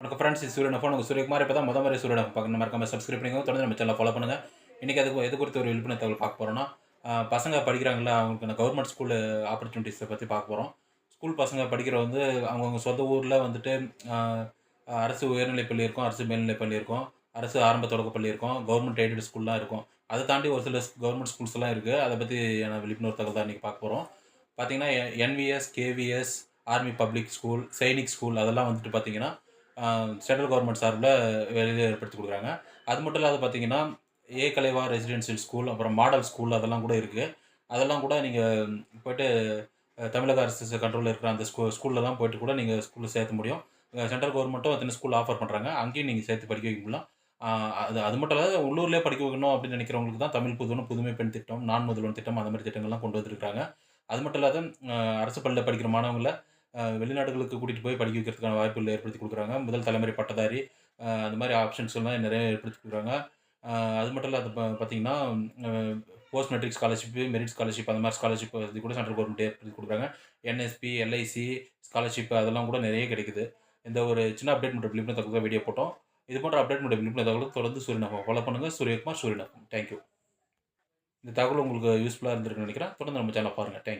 வணக்கம் ஃப்ரெண்ட்ஸ் இது சூரியன் ஃபோன் உங்கள் சூரியகுமார் இப்போ தான் முத மாதிரி சூரியன் பார்க்கணும் மறக்காம சப்ஸ்கிரைப் பண்ணிக்கோங்க. தொடர்ந்து நம்ம சேனல் ஃபாலோ பண்ணுங்கள் இன்றைக்கி அதுக்கு எது குறித்து ஒரு விழிப்புணர்வு தகவல் பார்க்க போகிறோம்னா பசங்க படிக்கிறாங்களா அவங்களுக்கு கவர்மெண்ட் ஸ்கூல் ஆப்பர்ச்சுனிட்டிஸை பற்றி பார்க்க போகிறோம் ஸ்கூல் பசங்க படிக்கிற வந்து அவங்கவுங்க சொந்த ஊரில் வந்துட்டு அரசு உயர்நிலைப் பள்ளி இருக்கும் அரசு மேல்நிலைப் பள்ளி இருக்கும் அரசு ஆரம்ப தொடக்க பள்ளி இருக்கும் கவர்மெண்ட் எய்டட் ஸ்கூல்லாம் இருக்கும். அதை தாண்டி ஒரு சில கவர்மெண்ட் ஸ்கூல்ஸ் எல்லாம் இருக்குது அதை பற்றி விழிப்புணர்வு தகவல் தான் இன்றைக்கி பார்க்க போகிறோம் பார்த்தீங்கன்னா NVS KVS army public school Sainik school அதெல்லாம் வந்துட்டு பார்த்தீங்கன்னா சென்ட்ரல் கவர்மெண்ட் சார்பில் வெளியில் ஏற்படுத்தி கொடுக்குறாங்க. அது மட்டும் இல்லாத பார்த்தீங்கன்னா ஏ கலைவா ரெசிடென்ஷியல் ஸ்கூல் அப்புறம் மாடல் ஸ்கூல் அதெல்லாம் கூட இருக்குது அதெல்லாம் கூட நீங்கள் போயிட்டு தமிழக அரசு கண்ட்ரோலில் இருக்கிற அந்த ஸ்கூ ஸ்கூலில் தான் போயிட்டு கூட நீங்கள் ஸ்கூலில் சேர்த்த முடியும். சென்ட்ரல் கவர்மெண்ட்டும் அத்தனை ஸ்கூல் ஆஃபர் பண்ணுறாங்க அங்கேயும் நீங்கள் சேர்த்து படிக்க வைக்க முடியலாம். அது அது மட்டும் இல்லாத உள்ளூர்லேயே படிக்க வைக்கணும் அப்படின்னு நினைக்கிறவங்களுக்கு தான் தமிழ் புதுவனும் புதுமை பெண் திட்டம் நான் முதல்வன் திட்டம் அந்த மாதிரி திட்டங்கள்லாம் கொண்டு வந்திருக்காங்க அது மட்டும் இல்லாத அரசு பள்ளியில் படிக்கிற மாணவங்களை வெளிநாடுகளுக்கு கூட்டிகிட்டு போய் படிக்க வைக்கிறதுக்கான வாய்ப்புகள் ஏற்படுத்தி கொடுக்குறாங்க. முதல் தலைமுறை பட்டதாரி அந்த மாதிரி ஆப்ஷன்ஸ் எல்லாம் நிறைய ஏற்படுத்தி கொடுக்குறாங்க. அது மட்டும் இல்லாத பார்த்தீங்கன்னா post matric scholarship merit scholarship அந்த மாதிரி ஸ்காலர்ஷிப் இது கூட சென்ட்ரல் கவர்மெண்ட் ஏற்படுத்தி கொடுக்குறாங்க. என்எஸ்பி எல்ஐசி ஸ்காலர்ஷிப் அதெல்லாம் கூட நிறைய கிடைக்குது. இந்த ஒரு சின்ன அப்டேட் மட்டும் விழிப்புணர்வு தகவல் வீடியோ போட்டோம். இது போன்ற அப்டேட் மட்டும் விழிப்புணர்வு தகவல் தொடர்ந்து சூரியன் ஃபாலோ பண்ணுங்கள் சூரியகுமார் சூரியன் தேங்க்யூ இந்த தகவல் உங்களுக்கு யூஸ்ஃபுல்லாக இருந்திருக்குன்னு நினைக்கிறேன். தொடர்ந்து நம்ம சேனல் பாருங்கள் தேங்க்யூ